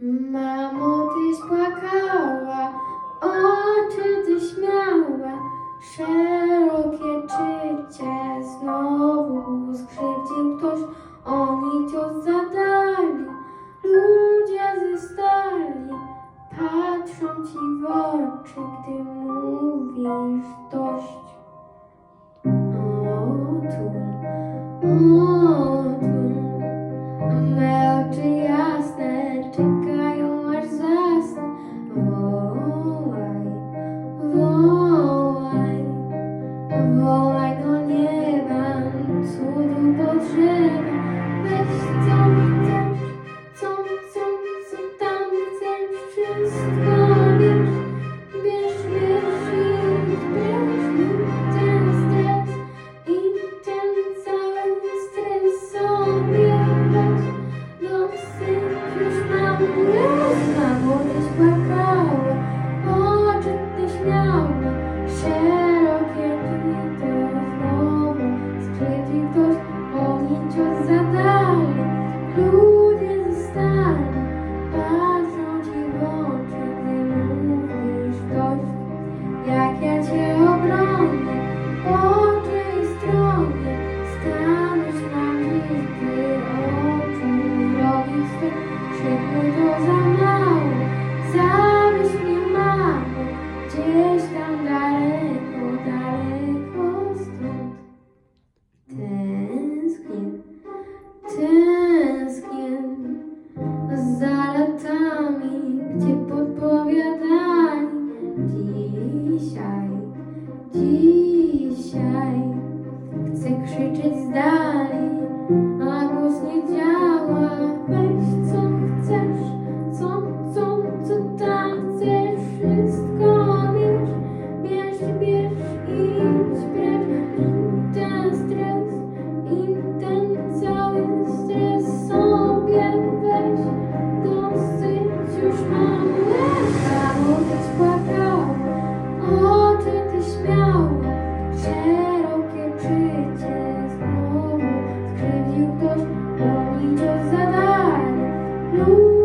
Mamo, tyś płakała, oczy ty śmiała, szerokie czycie znowu skrzywdził ktoś, oni cios zadali, ludzie ze stali, patrzą ci w oczy, gdy mówisz dość. Otul, otul, Yeah. Dzisiaj chcę krzyczeć z dali. you go, only just a night.